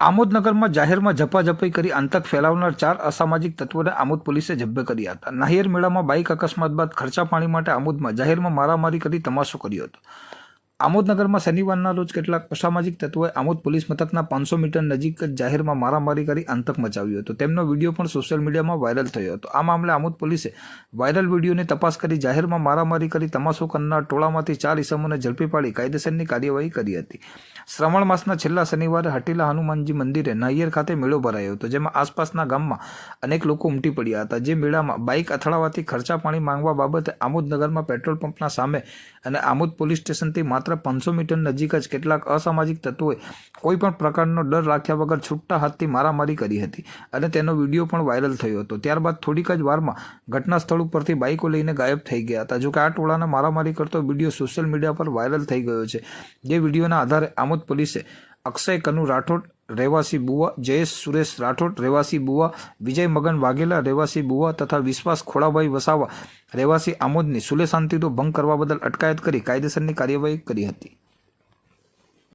આમોદનગરમાં જાહેરમાં ઝપાઝપાઈ કરી આતંક ફેલાવનાર ચાર અસામાજિક તત્વોને આમોદ પોલીસે જબ્બે કર્યા હતા. નાહિર મેળામાં બાઇક અકસ્માત બાદ ખર્ચા પાણી માટે આમોદમાં જાહેરમાં મારામારી કરી તમાશો કર્યો હતો. આમોદનગરમાં શનિવારના રોજ કેટલાક અસામાજિક તત્વોએ આમોદ પોલીસ મથકના પાંચસો મીટર નજીક જ જાહેરમાં મારામારી કરી આતંક મચાવ્યો હતો. તેમનો વીડિયો પણ સોશિયલ મીડિયામાં વાયરલ થયો હતો. આ મામલે આમોદ પોલીસે વાયરલ વિડીયોની તપાસ કરી જાહેરમાં મારામારી કરી તમાશો કરનાર ટોળામાંથી ચાર ઇસમોને ઝડપી પાડી કાયદેસરની કાર્યવાહી કરી હતી. શ્રાવણ માસના છેલ્લા શનિવારે હટીલા હનુમાનજી મંદિરે નાયર ખાતે મેળો ભરાયો હતો, જેમાં આસપાસના ગામમાં અનેક લોકો ઉમટી પડ્યા હતા. જે મેળામાં બાઇક અથડાવાથી ખર્ચા પાણી માંગવા બાબતે આમોદનગરમાં પેટ્રોલ પંપના સામે અને આમોદ પોલીસ સ્ટેશનથી માત્ર પાંચસો મીટર નજીક જ કેટલાક અસામાજિક તત્વોએ કોઈ પણ પ્રકારનો ડર રાખ્યા વગર છૂટા હાથથી મારામારી કરી હતી અને તેનો વીડિયો પણ વાયરલ થયો હતો. ત્યારબાદ થોડીક જ વારમાં ઘટના સ્થળ ઉપરથી બાઇકો લઈને ગાયબ થઈ ગયા હતા. જોકે આ ટોળાને મારામારી કરતો વીડિયો સોશિયલ મીડિયા પર વાયરલ થઈ ગયો છે. જે વિડીયોના આધારે આમોદ પોલીસે અક્ષય કનુ રાઠોડ રહેવાસી બુવા, જયેશ, સુરેશ રાઠોડ, રહેવાસી બુવા, વિજય મગન વાઘેલા, રહેવાસી બુવા તથા વિશ્વાસ ખોડાભાઈ વસાવા, રહેવાસી આમોદની સુલે શાંતિનો ભંગ કરવા બદલ અટકાયત કરી કાયદેસરની કાર્યવાહી કરી હતી.